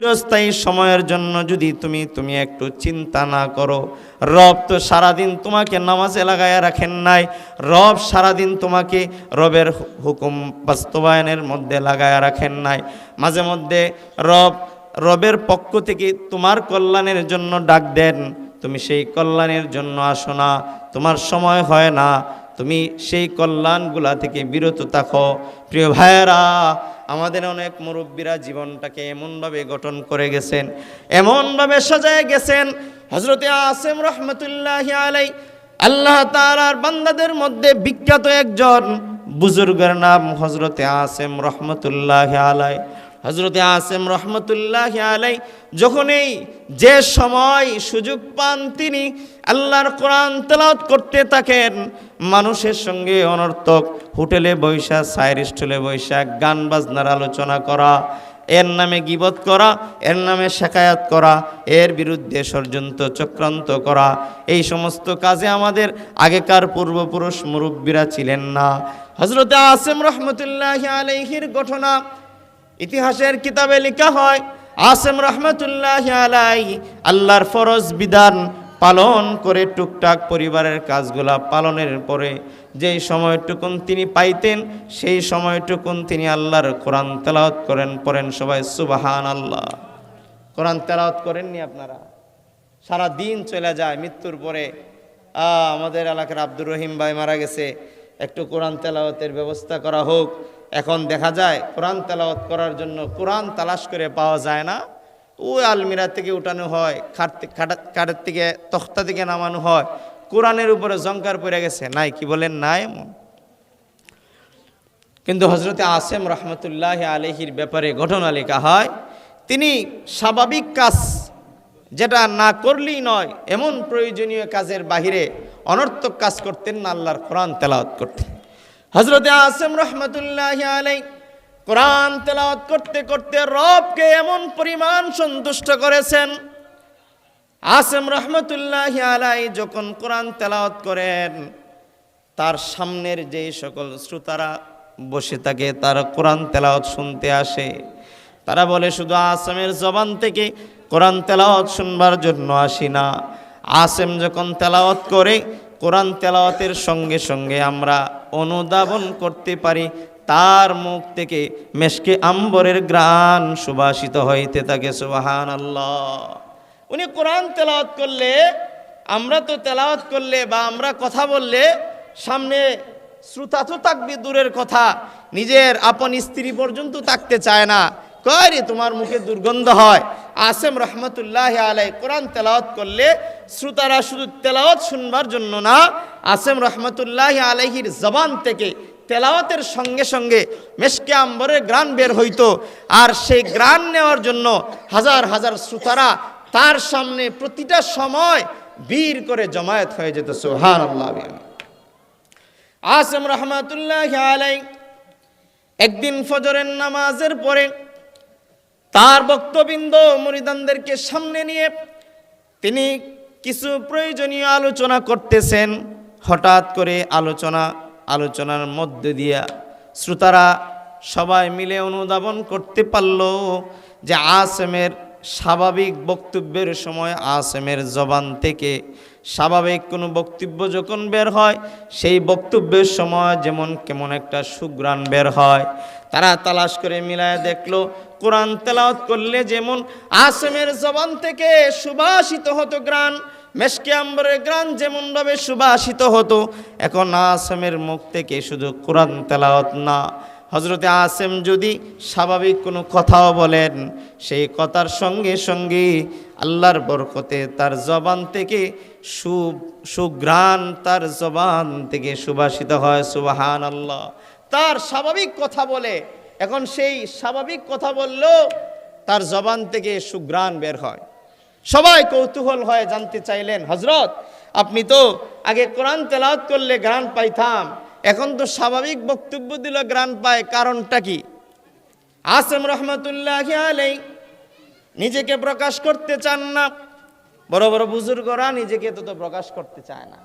চিরস্থায়ী সময়ের জন্য যদি তুমি তুমি একটু চিন্তা না করো। রব তো সারাদিন তোমাকে নামাজে লাগায়া রাখেন নাই। রব সারাদিন তোমাকে রবের হুকুম বাস্তবায়নের মধ্যে লাগায়া রাখেন নাই। মাঝে মধ্যে রব, রবের পক্ষ থেকে তোমার কল্যাণের জন্য ডাক দেন। তুমি সেই কল্যাণের জন্য আসো না, তোমার সময় হয় না। তুমি সেই কল্যাণগুলা থেকে বিরত থাকো। প্রিয় ভাইয়েরা আমাদের অনেক মুরব্বীরা জীবনটাকে এমনভাবে গঠন করে গেছেন, এমনভাবে সাজায় গেছেন। হজরতে আসেম রহমতুল্লাহ আলাই আল্লাহ তালার বান্দাদের মধ্যে বিখ্যাত একজন বুজুর্গের নাম হজরতে আসেম রহমতুল্লাহ আলাই হজরতে আসেম রহমতুল্লাহ আলাই যখন এই যে সময় সুযোগ পান তিনি, আল্লাহর কোরআন তেলাওয়াত করতে থাকেন, মানুষের সঙ্গে অনর্থক হোটেলে বৈশা সাইর স্টলে বৈশা, গান বাজনার আলোচনা করা, এর নামে গিবত করা, এর নামে শেখায়াত করা, এর বিরুদ্ধে ষড়যন্ত্র চক্রান্ত করা, এই সমস্ত কাজে আমাদের আগেকার পূর্বপুরুষ মুরব্বীরা ছিলেন না। হজরতে আসেম রহমতুল্লাহ আলহির ঘটনা ইতিহাসের কিতাবে লেখা হয়, আসেম রহমতুল্লাহ আলাই আল্লাহর ফরজ বিধান পালন করে টুকটাক পরিবারের কাজগুলা পালনের পরে যেই সময়টুকুন তিনি পাইতেন, সেই সময়টুকুন তিনি আল্লাহর কোরআন তেলাওয়াত করেন, পড়েন সবাই সুবাহান আল্লাহ কোরআন তেলাওয়াত করেননি আপনারা? সারা দিন চলে যায়, মৃত্যুর পরে। আমাদের এলাকার আব্দুর রহিম ভাই মারা গেছে। একটু কোরআন তেলাওয়াতের ব্যবস্থা করা হোক। এখন দেখা যায় কোরআন তেলাওয়াত করার জন্য কোরআন তালাশ করে পাওয়া যায় না। ওই আলমিরা থেকে উঠানো হয়, খাট কাঠের থেকে তখ্তা থেকে নামানো হয়। কোরআনের উপরে জঙ্কার পড়ে গেছে। নাই, কি বলেন? নাই এমন। কিন্তু হজরতে আসেম রহমতুল্লাহ আলহির ব্যাপারে ঘটনা লেখা হয়, তিনি স্বাভাবিক কাজ যেটা না করলেই নয়, এমন প্রয়োজনীয় কাজের বাহিরে অনর্থক কাজ করতেন না, আল্লাহর কোরআন তেলাওয়াত করতেন। হজরতে আসম রহমতুল্লাহ আলাই কোরআন তেলাওয়াত করতে করতে রবকে এমন পরিমাণ সন্তুষ্ট করেছেন। আসম রহমতুল্লাহ আলাই যখন কোরআন তেলাওয়াত করেন, তার সামনের যেই সকল শ্রোতারা বসে থাকে, তারা কোরআন তেলাওয়াত শুনতে আসে। তারা বলে, শুধু আসামের জবান থেকে কোরআন তেলাওয়াত শুনবার জন্য আসি না। আসেম যখন তেলাওয়াত করে কোরআন তেলাওয়াতের সঙ্গে সঙ্গে আমরা অনুধাবন করতে পারি, তার মুখ থেকে মেশকে আম্বরের গ্রান সুবাসিত হইতে থাকে সুবাহান আল্লাহ উনি কোরআন তেলাওয়াত করলে, আমরা তো তেলাওয়াত করলে বা আমরা কথা বললে, সামনে শ্রোতা তো থাকবে দূরের কথা, নিজের আপন স্ত্রী পর্যন্ত থাকতে চায় না। কয় তোমার মুখে দুর্গন্ধ হয়। আসেম রহমতুল্লাহ আলাই কোরআন তেলাওয়াত করলে শ্রোতারা শুধু তেলাওয়াত শুনবার জন্য না, আসেম রহমতুল্লাহ আলাইহির জবান থেকে তেলাওয়াতের সঙ্গে সঙ্গে মেশকে আম্বরের গ্রান বের হইতো। আর সেই গ্রান নেওয়ার জন্য হাজার হাজার শ্রোতারা তার সামনে প্রতিটা সময় বীর করে জমায়েত হয়ে যেত। সোহান আসেম রহমাতুল্লাহ আলাই একদিন ফজরের নামাজের পরে তার বক্তবৃন্দ মরিদানদেরকে সামনে নিয়ে তিনি কিছু প্রয়োজনীয় আলোচনা করতেছেন। হঠাৎ করে আলোচনা, আলোচনার মধ্যে দিয়া শ্রোতারা সবাই মিলে অনুধাবন করতে পারল যে আসামের স্বাভাবিক বক্তব্যের সময় আসামের জবান থেকে স্বাভাবিক কোনো বক্তব্য যখন বের হয়, সেই বক্তব্যের সময় যেমন কেমন একটা সুগ্রাণ বের হয়। তারা তালাশ করে মিলায় দেখল, কোরআন তেলাওত করলে যেমন আসামের জবান থেকে সুবাসিত হতো গ্রাণ মেশকে আম্বরের গ্রাণ যেমনভাবে সুবাসিত হতো, এখন আসামের মুখ থেকে শুধু কোরআন তেলাওত না। হজরতে আসেম যদি স্বাভাবিক কোনো কথাও বলেন, সেই কথার সঙ্গে সঙ্গে আল্লাহর বরকতে তার জবান থেকে সু সুগ্রাণ তার জবান থেকে সুবাসিত হয় সুবাহান আল্লাহ তার স্বাভাবিক কথা বলে, এখন সেই স্বাভাবিক কথা বললেও তার জবান থেকে সুগ্রাণ বের হয়। সবাই কৌতূহল হয়ে জানতে চাইলেন হজরত আপনি তো আগে কোরআন তেলাওয়াত করলে গ্রাণ পাইতাম এখন তো স্বাভাবিক বক্তব্য দিল গ্রাণ পায়, কারণটা কি? আসেম রহমতুল্লাহ আলাই, নিজেকে প্রকাশ করতে চান না। বড় বড় বুজুর্গরা নিজেকে তো প্রকাশ করতে চায় না।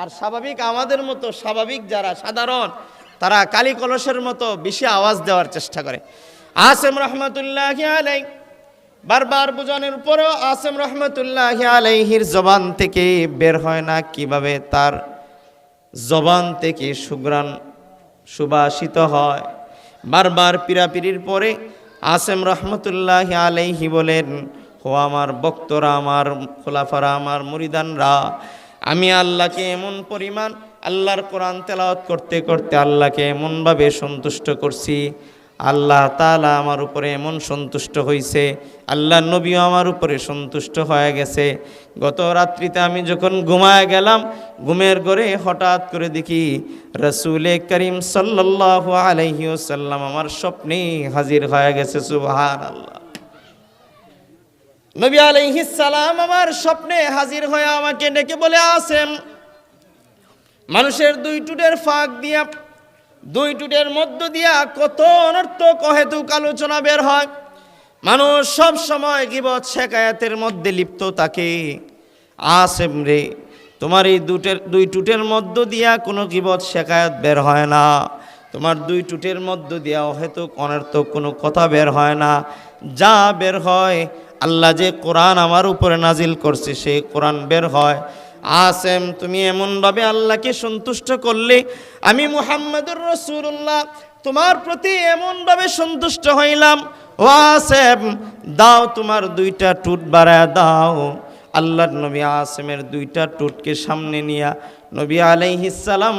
আর স্বাভাবিক আমাদের মতো স্বাভাবিক যারা সাধারণ, তারা কালী কলসের মতো বেশি আওয়াজ দেওয়ার চেষ্টা করে। আসেম রহমতুল্লাহ আলাই, বারবার বোঝানোর পরেও আসেম রহমতুল্লাহ আলাইহির জবান থেকে বের হয় না, কীভাবে তার জবান থেকে সুগ্রাণ সুবাসিত হয়। বারবার পিরাপিরির পরে আসেম রহমতুল্লাহ আলাইহি বলেন হো আমার বক্তরা আমার খোলাফারা, আমার মুরিদানরা, আমি আল্লাহকে এমন পরিমাণ আল্লাহর কোরআন তেলাওয়াত করতে করতে আল্লাহকে এমনভাবে সন্তুষ্ট করছি আল্লাহ তালা আমার উপরে এমন সন্তুষ্ট হয়েছে আল্লাহ নবীও আমার উপরে সন্তুষ্ট হয়ে গেছে। গত রাত্রিতে আমি যখন ঘুমায় গেলাম, ঘুমের ঘরে হঠাৎ করে দেখি রসুলে করিম সাল্লাহ আলহি সাল্লাম আমার স্বপ্নে হাজির হয়ে গেছে সুবহান আল্লাহ নবী আলাইহিস সালাম আমার স্বপ্নে হাজির হয়ে আমাকে ডেকে বলে আসেন মানুষের দুই টুটের ফাঁক দিয়া দুই টুটের মধ্য দিয়া কত অনর্থক অহেতুক আলোচনা বের হয়। মানুষ সব সময় গিবত শেখায়াতের মধ্যে লিপ্ত থাকে। আসেম রে, তোমার এই দুটের, দুই টুটের মধ্য দিয়া কোনো গিবত শেখায়াত বের হয় না। তোমার দুই টুটের মধ্য দিয়া অহেতুক, অনর্থক কোনো কথা বের হয় না। যা বের হয়, আল্লাহ যে কোরআন আমার উপরে নাজিল করছে সেই কোরআন বের হয়। আসেম, তুমি এমনভাবে আল্লাহকে সন্তুষ্ট করলে, আমি মুহাম্মদুর রসুল্লাহ তোমার প্রতি এমনভাবে সন্তুষ্ট হইলাম। ও আসেম, দাও তোমার দুইটা টুট বাড়ায় দাও। আল্লাহর নবী আসেমের দুইটা টুটকে সামনে নিয়া নবী আলাইহিসালাম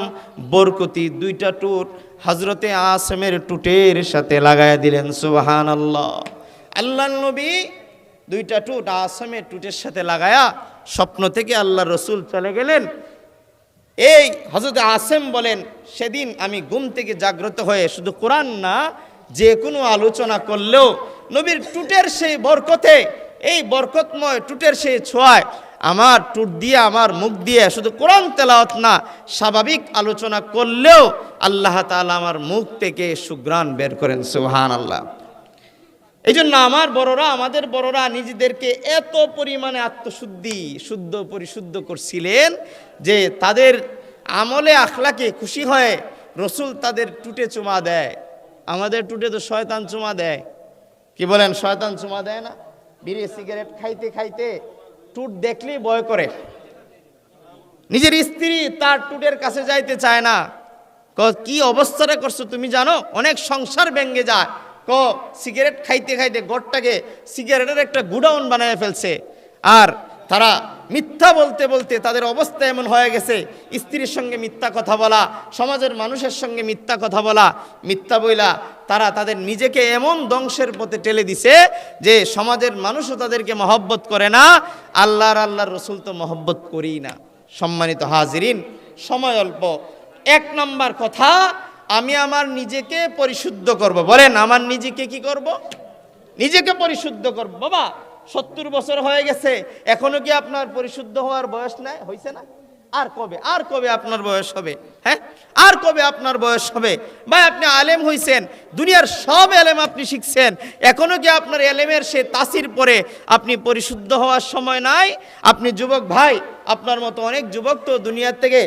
বরকতি দুইটা টুট হজরতে আসেমের টুটের সাথে লাগায় দিলেন সুবাহান আল্লাহ আল্লাহ নবী দুইটা টুট আসামের টুটের সাথে লাগায়া স্বপ্ন থেকে আল্লাহ রসুল চলে গেলেন। এই হজরত আসেম বলেন, সেদিন আমি ঘুম থেকে জাগ্রত হয়ে শুধু কোরআন না যে কোনো আলোচনা করলেও নবীর টুটের সেই বরকতে, এই বরকতময় টুটের সেই ছোঁয়ায় আমার টুট দিয়ে, আমার মুখ দিয়ে শুধু কোরআন তেলাওয়াত না, স্বাভাবিক আলোচনা করলেও আল্লাহ তাআলা আমার মুখ থেকে সুগ্রাণ বের করেন সুহান আল্লাহ এই জন্য আমার বড়রা, আমাদের বড়রা নিজেদেরকে এত পরিমাণে আত্মশুদ্ধি, শুদ্ধ পরিশুদ্ধ করছিলেন যে তাদের আমলে আখলাকে খুশি হয়ে রসুল তাদের টুটে চুমা দেয়। আমাদের টুটে তো শয়তান চুমা দেয়। কি বলেন, শয়তান চুমা দেয় না? বিড়ি, সিগারেট খাইতে খাইতে টুট দেখলেই ভয় করে। নিজের স্ত্রী তার টুটের কাছে যাইতে চায় না। ক অবস্থাটা করছ তুমি জানো? অনেক সংসার ভেঙ্গে যায়। ক সিগারেট খাইতে খাইতে গড়টাকে সিগারেটের একটা গুডাউন বানায় ফেলছে। আর তারা মিথ্যা বলতে বলতে তাদের অবস্থা এমন হয়ে গেছে, স্ত্রীর সঙ্গে মিথ্যা কথা বলা, সমাজের মানুষের সঙ্গে মিথ্যা কথা বলা, মিথ্যা বইলা তারা তাদের নিজেকে এমন ধ্বংসের পথে টেলে দিছে যে সমাজের মানুষও তাদেরকে মহব্বত করে না, আল্লাহর আল্লাহর রসুল তো মহব্বত করি না। সম্মানিত হাজিরিন, সময় অল্প। এক নম্বর কথা আমি আমার নিজেকে পরিশুদ্ধ করব। বলেন, আমার নিজেকে কি করব? নিজেকে পরিশুদ্ধ করব। বাবা, সত্তর বছর হয়ে গেছে, এখনও কি আপনার পরিশুদ্ধ হওয়ার বয়স নাই? হয়েছে না? আর কবে? আর কবে আপনার বয়স হবে? হ্যাঁ? আর কবে আপনার বয়স হবে? ভাই, আপনি আলেম হইছেন, দুনিয়ার সব এলেম আপনি শিখছেন, এখনও কি আপনার এলেমের সে তাসির পরে আপনি পরিশুদ্ধ হওয়ার সময় নাই? আপনি যুবক, ভাই, আপনার মতো অনেক যুবক তো দুনিয়ার থেকে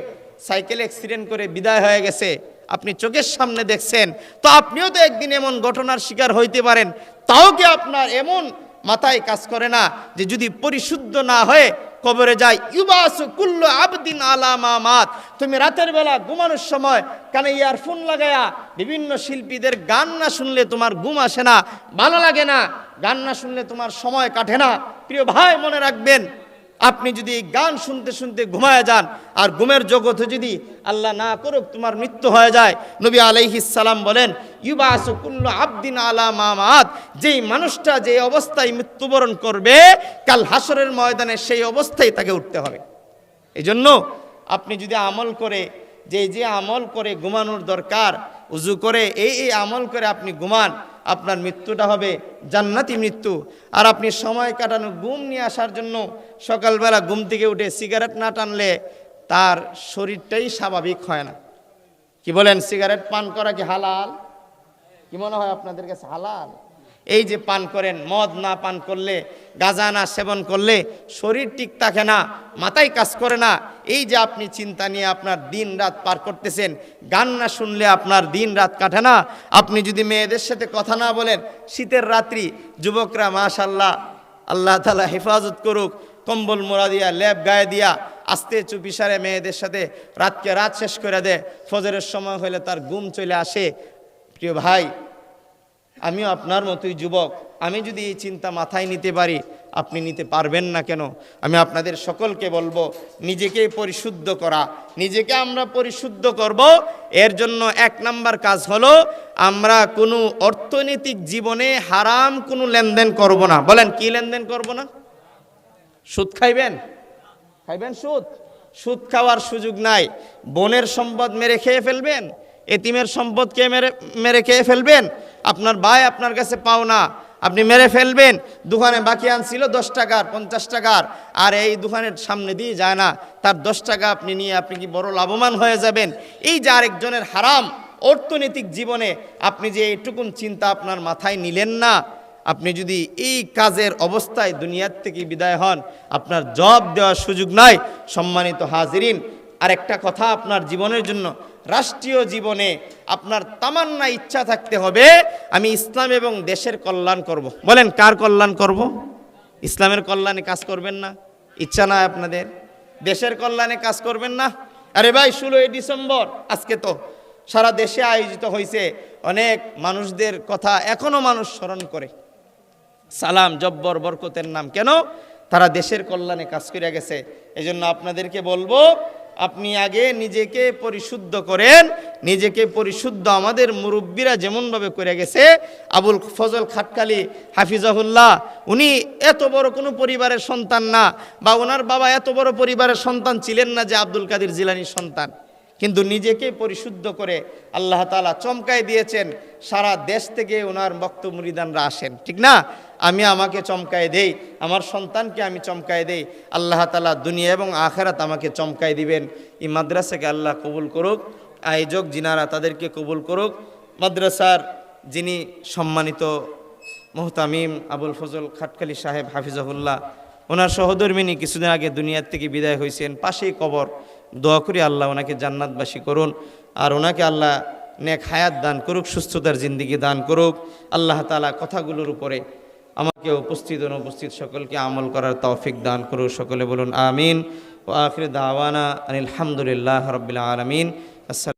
সাইকেল অ্যাক্সিডেন্ট করে বিদায় হয়ে গেছে। আপনি চোখের সামনে দেখছেন, তো আপনিও তো একদিন এমন ঘটনার শিকার হইতে পারেন। তাও কি আপনার এমন মাথায় কাজ করে না যে যদি পরিশুদ্ধ না হয়ে কবরে যায়? ইউবাসু কুল্লু আবদিন আলামামাত তুমি রাতের বেলা ঘুমানোর সময় কানে ইয়ারফোন লাগায়া বিভিন্ন শিল্পীদের গান না শুনলে তোমার ঘুম আসে না, ভালো লাগে না। গান না শুনলে তোমার সময় কাটে না। প্রিয় ভাই, মনে রাখবেন আপনি যদি গান শুনতে শুনতে ঘুমায় যান, আর ঘুমের জগতে যদি আল্লাহ না করুক, তোমার মৃত্যু হয়ে যায়। নবী সালাম বলেন, ইউবাসু কুল্লু আবদিন আলা মামাত। যেই মানুষটা যে অবস্থায় মৃত্যুবরণ করবে, কাল হাসরের ময়দানে সেই অবস্থায় তাকে উঠতে হবে। এই জন্য আপনি যদি আমল করে, যে যে আমল করে ঘুমানোর দরকার, উজু করে, এই এই আমল করে আপনি ঘুমান আপনার মৃত্যুটা হবে জান্নাতি মৃত্যু। আর আপনি সময় কাটানো ঘুম নিয়ে আসার জন্য সকালবেলা ঘুম থেকে উঠে সিগারেট না টানলে তার শরীরটাই স্বাভাবিক হয় না। কি বলেন, সিগারেট পান করা কি হালাল? কি মনে হয় আপনাদের কাছে হালাল? এই যে পান করেন, মদ না পান করলে, গাঁজা না সেবন করলে শরীর ঠিক থাকে না, মাথায় কাজ করে না, এই যে আপনি চিন্তা নিয়ে আপনার দিন রাত পার করতেছেন, গান না শুনলে আপনার দিন রাত কাটে না। আপনি যদি মেয়েদের সাথে কথা না বলেন, শীতের রাত্রি, যুবকরা মাশাল্লাহ আল্লাহ তালা হেফাজত করুক, কম্বল মোড়া দিয়া ল্যাব গায়ে দিয়া, আস্তে চুপিসারে মেয়েদের সাথে রাতকে রাত শেষ করে দেয়। ফজরের সময় হলে তার ঘুম চলে আসে। প্রিয় ভাই আমিও আপনার মতোই যুবক। আমি যদি এই চিন্তা মাথায় নিতে পারি, আপনি নিতে পারবেন না কেন? আমি আপনাদের সকলকে বলব, নিজেকে পরিশুদ্ধ করা। নিজেকে আমরা পরিশুদ্ধ করব, এর জন্য এক নাম্বার কাজ হলো, আমরা কোনো অর্থনৈতিক জীবনে হারাম কোনো লেনদেন করব না। বলেন, কি লেনদেন করব না? সুদ খাইবেন? খাইবেন সুদ? সুদ খাওয়ার সুযোগ নাই। বোনের সম্পদ মেরে খেয়ে ফেলবেন? এতিমের সম্পদকে মেরে মেরে খেয়ে ফেলবেন? আপনার ভাই আপনার কাছে পাও না আপনি মেরে ফেলবেন। দোকানে বাকি আনছিল দশ টাকার, পঞ্চাশ টাকার। আর এই দোকানের সামনে দিয়ে যায় না। তার দশ টাকা আপনি নিয়ে আপনি কি বড় লাভবান হয়ে যাবেন? এই যে আরেকজনের হারাম অর্থনৈতিক জীবনে আপনি যে এইটুকুন চিন্তা আপনার মাথায় নিলেন না, আপনি যদি এই কাজের অবস্থায় দুনিয়ার থেকে বিদায় হন, আপনার জব দেওয়ার সুযোগ নাই। সম্মানিত হাজিরিন আর একটা কথা আপনার জীবনের জন্য। রাষ্ট্রীয় জীবনে আপনার তামান্না, ইচ্ছা থাকতে হবে, আমি ইসলাম এবং দেশের কল্যাণ করব। বলেন, কার কল্যাণ করব। ইসলামের কল্যাণে কাজ করবেন না? ইচ্ছা না আপনাদের? দেশের কল্যাণে কাজ করবেন না? আরে ভাই, ষোলোই ডিসেম্বর, আজকে তো সারা দেশে আয়োজিত হয়েছে অনেক মানুষদের কথা এখনও মানুষ স্মরণ করে। সালাম, জব্বর, বরকতের নাম। কেন? তারা দেশের কল্যাণে কাজ করে গেছে। এজন্য আপনাদেরকে বলব আপনি আগে নিজেকে পরিশুদ্ধ করেন, নিজেকে পরিশুদ্ধ আমাদের মুরব্বীরা যেমনভাবে করে গেছে, আবুল ফজল খাটকালি হাফিজাহুল্লাহ, উনি এত বড় কোনো পরিবারের সন্তান না, বা ওনার বাবা এত বড় পরিবারের সন্তান ছিলেন না যে আব্দুল কাদির জিলানির সন্তান। কিন্তু নিজেকে পরিশুদ্ধ করে আল্লাহ তালা চমকায় দিয়েছেন, সারা দেশ থেকে ওনার মুরিদানরা আসেন, ঠিক না? আমি আমাকে চমকায় দেই, আমার সন্তানকে আমি চমকায় দেই, আল্লাহ তালা দুনিয়া এবং আখেরাত আমাকে চমকায় দিবেন। এই মাদ্রাসাকে আল্লাহ কবুল করুক, আয়োজক জিনারা তাদেরকে কবুল করুক। মাদ্রাসার যিনি সম্মানিত মোহতামিম আবুল ফজল খাটকালি সাহেব হাফিজাহুল্লাহ, ওনার সহধর্মিনী কিছুদিন আগে দুনিয়ার থেকে বিদায় হয়েছেন, পাশেই কবর। দোয়া করি আল্লাহ ওনাকে জান্নাতবাসী করুন, আর ওনাকে আল্লাহ নেক হায়াত দান করুক, সুস্থতার জিন্দিগি দান করুক। আল্লাহ তালা কথাগুলোর উপরে আমাকে উপস্থিত অনুপস্থিত সকলকে আমল করার তৌফিক দান করুক। সকলে বলুন, আমিন। ও আখির দাওয়ানা আনিল হামদুলিল্লাহ রবিল আলমিন। আসসালাম